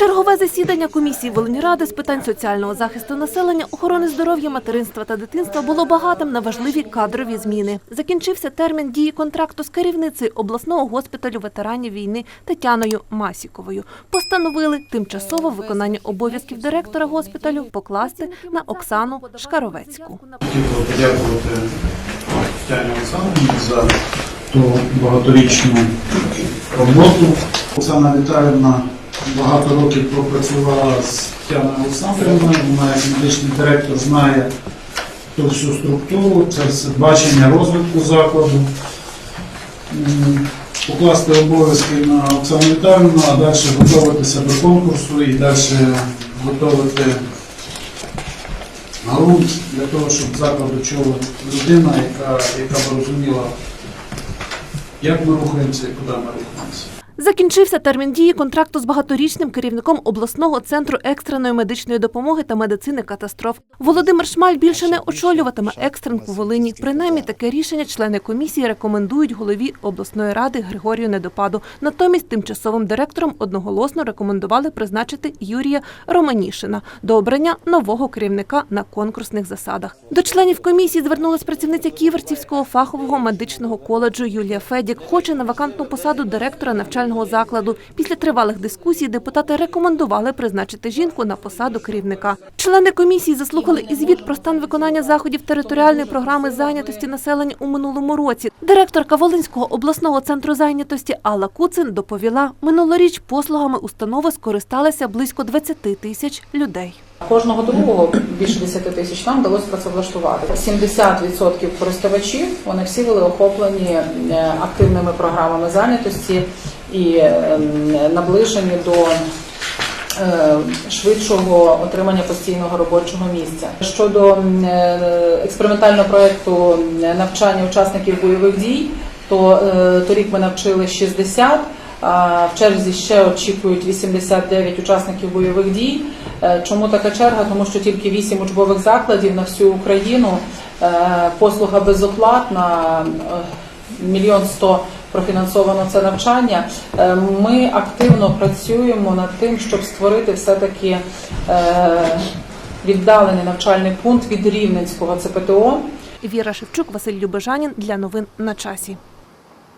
Чергове засідання комісії Волиніради з питань соціального захисту населення, охорони здоров'я, материнства та дитинства було багатим на важливі кадрові зміни. Закінчився термін дії контракту з керівницею обласного госпіталю ветеранів війни Тетяною Масіковою. Постановили тимчасово виконання обов'язків директора госпіталю покласти на Оксану Шкаровецьку. Хотів подякувати Тетяні за ту багаторічну роботу. Оксана Віталіївна багато років пропрацювала з Тетяною Олександрівною. Вона як медичний директор знає ту всю структуру, це бачення розвитку закладу. Покласти обов'язки на Оксану Віталіївну, а далі готуватися до конкурсу і далі готувати ґрунт для того, щоб заклад очолила людина, яка, яка б розуміла, як ми рухаємося і куди ми рухаємося. Закінчився термін дії контракту з багаторічним керівником обласного центру екстреної медичної допомоги та медицини катастроф. Володимир Шмаль більше не очолюватиме екстренку Волині. Принаймні таке рішення члени комісії рекомендують голові обласної ради Григорію Недопаду. Натомість тимчасовим директором одноголосно рекомендували призначити Юрія Романішина до обрання нового керівника на конкурсних засадах. До членів комісії звернулась працівниця Ківерцівського фахового медичного коледжу Юлія Федік. Хоче на вакантну посаду директора навчального закладу. Після тривалих дискусій депутати рекомендували призначити жінку на посаду керівника. Члени комісії заслухали і звіт про стан виконання заходів територіальної програми зайнятості населення у минулому році. Директорка Волинського обласного центру зайнятості Алла Куцин доповіла, минулоріч послугами установи скористалися близько 20 тисяч людей. Кожного другого більше 10 тисяч нам вдалося працевлаштувати. 70% користувачів вони всі були охоплені е, активними програмами зайнятості і е, наближені до е, швидшого отримання постійного робочого місця. Щодо е, експериментального проекту навчання учасників бойових дій, то е, торік ми навчили 60, а в черзі ще очікують 89 учасників бойових дій. Чому така черга? Тому що тільки 8 учбових закладів на всю Україну, послуга безоплатна, мільйон сто профінансовано це навчання. Е, Ми активно працюємо над тим, щоб створити все-таки е, віддалений навчальний пункт від Рівненського ЦПТО. Віра Шевчук, Василь Любежанін для новин на часі.